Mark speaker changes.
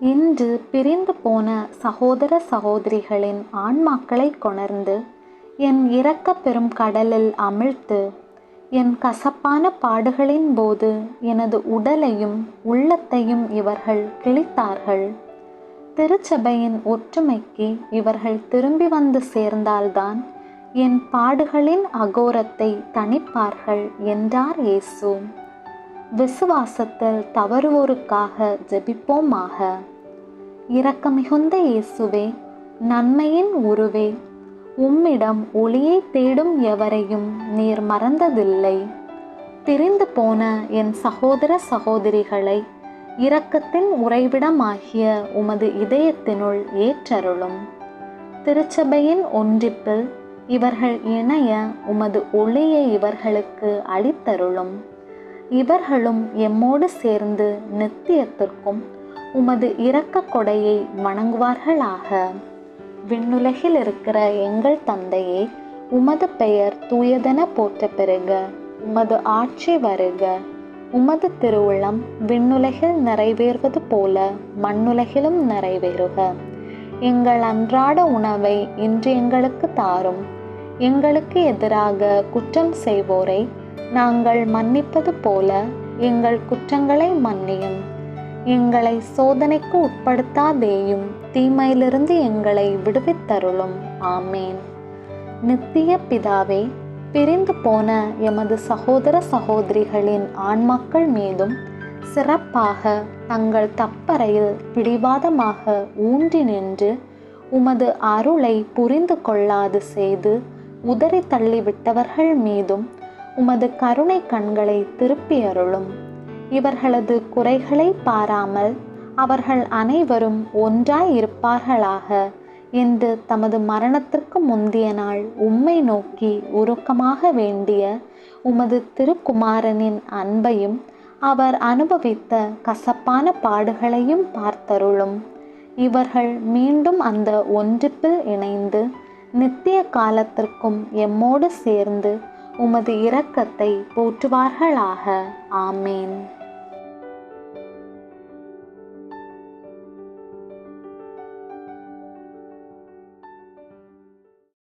Speaker 1: இன்று பிரிந்து போன சகோதர சகோதரிகளின் ஆன்மாக்களை கொணர்ந்து என் இரக்க பெரும் கடலில் அமிழ்த்து என் கசப்பான பாடுகளின் போது எனது உடலையும் உள்ளத்தையும் இவர்கள் கிழித்தார்கள். திருச்சபையின் ஒற்றுமைக்கு இவர்கள் திரும்பி வந்து சேர்ந்தால்தான் என் பாடுகளின் அகோரத்தை தணிப்பார்கள் என்றார் இயேசு. விசுவாசத்தில் தவறுவோருக்காக ஜெபிப்போமாக. இரக்கமிகுந்த இயேசுவே நன்மையின் உருவே உம்மிடம் ஒளியை தேடும் எவரையும் நீர் மறந்ததில்லை. பிரிந்து போன என் சகோதர சகோதரிகளை இரக்கத்தின் உறைவிடமாகிய உமது இதயத்தினுள் ஏற்றருளும். திருச்சபையின் ஒன்றிப்பில் இவர்கள் இணைய உமது ஒளியை இவர்களுக்கு அளித்தருளும். இவர்களும் எம்மோடு சேர்ந்து நித்தியத்திற்கும் உமது இரக்க கொடையை வணங்குவார்களாக. விண்ணுலகில் இருக்கிற எங்கள் தந்தையே உமது பெயர் தூயதென போற்ற பெறுக. உமது ஆட்சி வருக. உமது திருவுளம் விண்ணுலகில் நிறைவேறுவது போல மண்ணுலகிலும் நிறைவேறுக. எங்கள் அன்றாட உணவை இன்று எங்களுக்கு தாரும். எங்களுக்கு எதிராக குற்றம் செய்வோரை நாங்கள் மன்னிப்பது போல எங்கள் குற்றங்களை மன்னியும். எங்களை சோதனைக்கு உட்படுத்தாதேயும் தீமையிலிருந்து எங்களை விடுவித்தருளும். ஆமேன். நித்திய பிதாவே பிரிந்து போன எமது சகோதர சகோதரிகளின் ஆன்மாக்கள் மீதும் சிறப்பாக தங்கள் தப்பறையில் பிடிவாதமாக ஊன்றி நின்று உமது அருளை புரிந்து கொள்ளாது செய்து உதறி தள்ளிவிட்டவர்கள் மீதும் உமது கருணை கண்களை திருப்பி அருளும். இவர்களது குறைகளை பாராமல் அவர்கள் அனைவரும் ஒன்றாய் இருப்பார்களாக என்று தமது மரணத்திற்கு முந்திய நாள் உம்மை நோக்கி உருக்கமாக வேண்டிய உமது திருக்குமாரனின் அன்பையும் அவர் அனுபவித்த கசப்பான பாடுகளையும் பார்த்தருளும். இவர்கள் மீண்டும் அந்த ஒன்றிப்பில் இணைந்து நித்திய காலத்திற்கும் எம்மோடு சேர்ந்து உமது இரக்கத்தை போற்றுவார்களாக. ஆமேன்.